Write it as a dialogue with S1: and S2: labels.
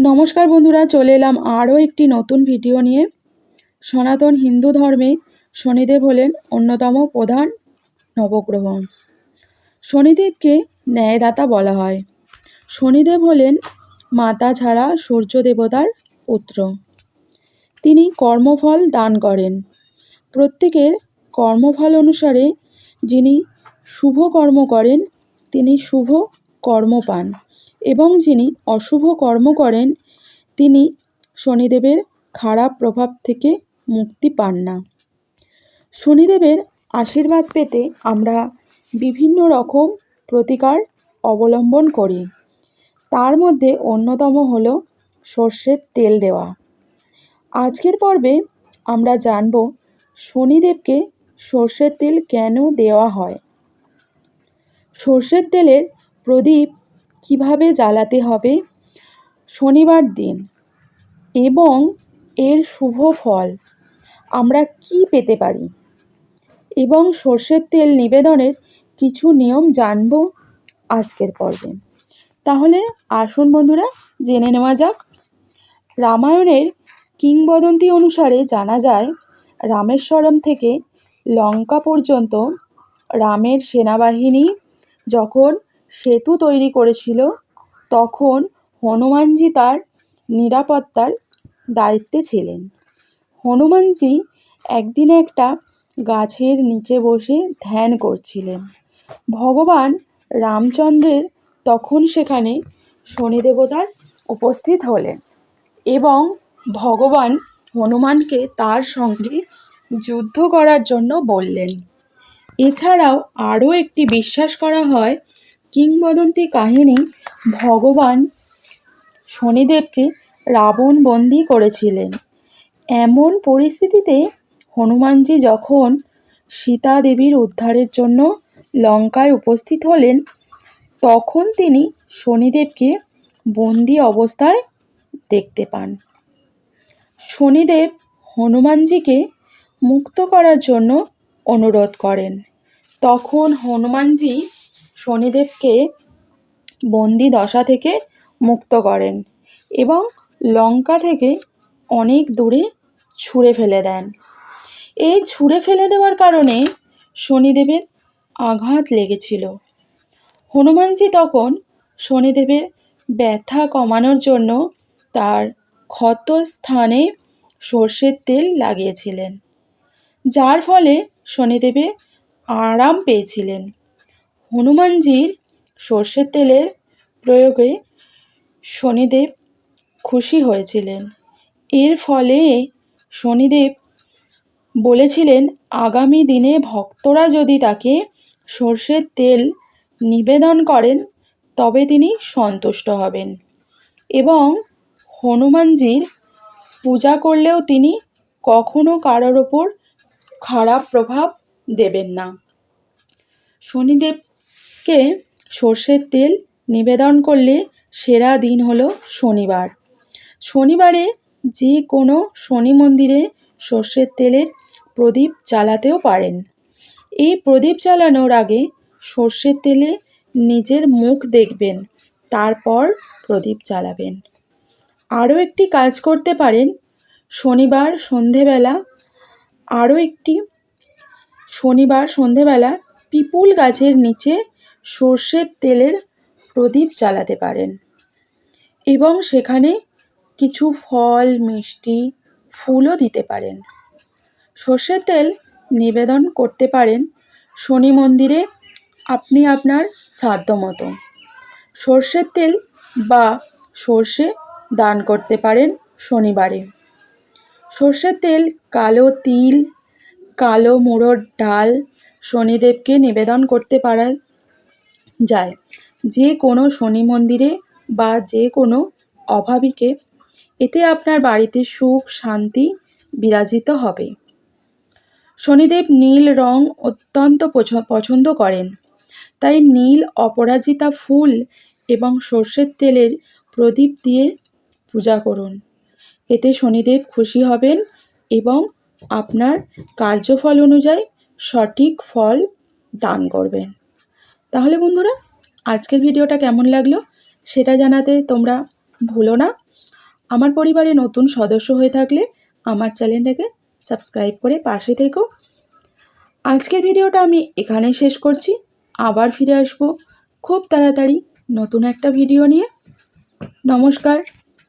S1: নমস্কার বন্ধুরা, চলে এলাম আরও একটি নতুন ভিডিও নিয়ে। সনাতন হিন্দু ধর্মে শনিদেব হলেন অন্যতম প্রধান নবগ্রহ শনিদেবকে ন্যায়দাতা বলা হয়। শনিদেব হলেন মাতা ছাড়া সূর্য দেবতার পুত্র। তিনি কর্মফল দান করেন। প্রত্যেকের কর্মফল অনুসারে যিনি শুভ কর্ম করেন, তিনি শুভ কর্ম পান এবং যিনি অশুভ কর্ম করেন, তিনি শনিদেবের খারাপ প্রভাব থেকে মুক্তি পান না। শনিদেবের আশীর্বাদ পেতে আমরা বিভিন্ন রকম প্রতিকার অবলম্বন করি। তার মধ্যে অন্যতম হল সর্ষের তেল দেওয়া। আজকের পর্বে আমরা জানব শনিদেবকে সর্ষের তেল কেন দেওয়া হয়। সর্ষের তেলের প্রদীপ, কীভাবে জ্বালাতে হবে? শনিবার দিন। এবং এর শুভ ফল। আমরা কি পেতে পারি? এবং সর্ষের তেল নিবেদনের কিছু নিয়ম জানব আজকের পর্বে। তাহলে আসুন বন্ধুরা, জেনে নেওয়া যাক। রামায়ণের কিংবদন্তি অনুসারে জানা যায়, রামেশ্বরম থেকে লঙ্কা পর্যন্ত রামের সেনাবাহিনী যখন সেতু তৈরি করেছিল, তখন হনুমানজি তার নিরাপত্তার দায়িত্বে ছিলেন। হনুমানজি একদিন একটা গাছের নিচে বসে ধ্যান করছিলেন। ভগবান রামচন্দ্রের তখন সেখানে শনিদেবতার উপস্থিত হলেন এবং ভগবান হনুমানকে তার সঙ্গে যুদ্ধ করার জন্য বললেন। এছাড়াও আরও একটি বিশ্বাস করা হয় কিংবদন্তি কাহিনী ভগবান শনিদেবকে রাবণ বন্দি করেছিলেন। এমন পরিস্থিতিতে হনুমানজি যখন সীতা দেবীর উদ্ধারের জন্য লঙ্কায় উপস্থিত হলেন, তখন তিনি শনিদেবকে বন্দি অবস্থায় দেখতে পান। শনিদেব হনুমানজিকে মুক্ত করার জন্য অনুরোধ করেন। তখন হনুমানজি শনিদেবকে বন্দি দশা থেকে মুক্ত করেন এবং লঙ্কা থেকে অনেক দূরে ছুঁড়ে ফেলে দেন। এই ছুঁড়ে ফেলে দেওয়ার কারণে শনিদেবের আঘাত লেগেছিল। হনুমানজি তখন শনিদেবের ব্যথা কমানোর জন্য তার ক্ষত স্থানে সর্ষের তেল লাগিয়েছিলেন, যার ফলে শনিদেবে আরাম পেয়েছিলেন। হনুমানজির সর্ষের তেলের প্রয়োগে শনিদেব খুশি হয়েছিলেন। এর ফলে শনিদেব বলেছিলেন, আগামী দিনে ভক্তরা যদি তাকে সর্ষের তেল নিবেদন করেন, তবে তিনি সন্তুষ্ট হবেন। এবং হনুমানজির পূজা করলেও তিনি কখনো কারোর ওপর খারাপ প্রভাব দেবেন না। শনিদেবকে সর্ষের তেল নিবেদন করলে সেরা দিন হলো শনিবার। শনিবারে যে কোনো শনি মন্দিরে সর্ষের তেলের প্রদীপ জ্বালাতেও পারেন। এই প্রদীপ জ্বালানোর আগে সর্ষের তেলে নিজের মুখ দেখবেন, তারপর প্রদীপ জ্বালাবেন। আরও একটি কাজ করতে পারেন, শনিবার সন্ধেবেলা আরও একটি শনিবার সন্ধেবেলা পিপুল গাছের নিচে সর্ষের তেলের প্রদীপ জ্বালাতে পারেন। এবং সেখানে কিছু ফল, মিষ্টি, ফুলও দিতে পারেন। সর্ষের তেল নিবেদন করতে পারেন শনি মন্দিরে আপনি আপনার সাধ্য মতো। সর্ষের তেল বা সর্ষে দান করতে পারেন শনিবারে। সর্ষের তেল কালো তিল, কালো মুড়োর ডাল শনিদেবকে নিবেদন করতে পারা যায়। যে কোনো শনি মন্দিরে বা যে কোনো অভাবীকে এতে আপনার বাড়িতে সুখ, শান্তি বিরাজিত হবে। শনিদেব নীল রং অত্যন্ত পছন্দ করেন। তাই নীল অপরাজিতা ফুল এবং সর্ষের তেলের প্রদীপ দিয়ে পূজা করুন। এতে শনিদেব খুশি হবেন এবং আপনার কার্যফল অনুযায়ী সঠিক ফল দান করবেন। তাহলে বন্ধুরা, আজকের ভিডিওটা কেমন লাগল সেটা জানাতে তোমরা ভুলো না। আমার পরিবারে নতুন সদস্য হয়ে থাকলে আমার চ্যানেলটাকে সাবস্ক্রাইব করে পাশে থেকো। আজকের ভিডিওটা আমি এখানেই শেষ করছি। আবার ফিরে আসব খুব তাড়াতাড়ি নতুন একটা ভিডিও নিয়ে। নমস্কার।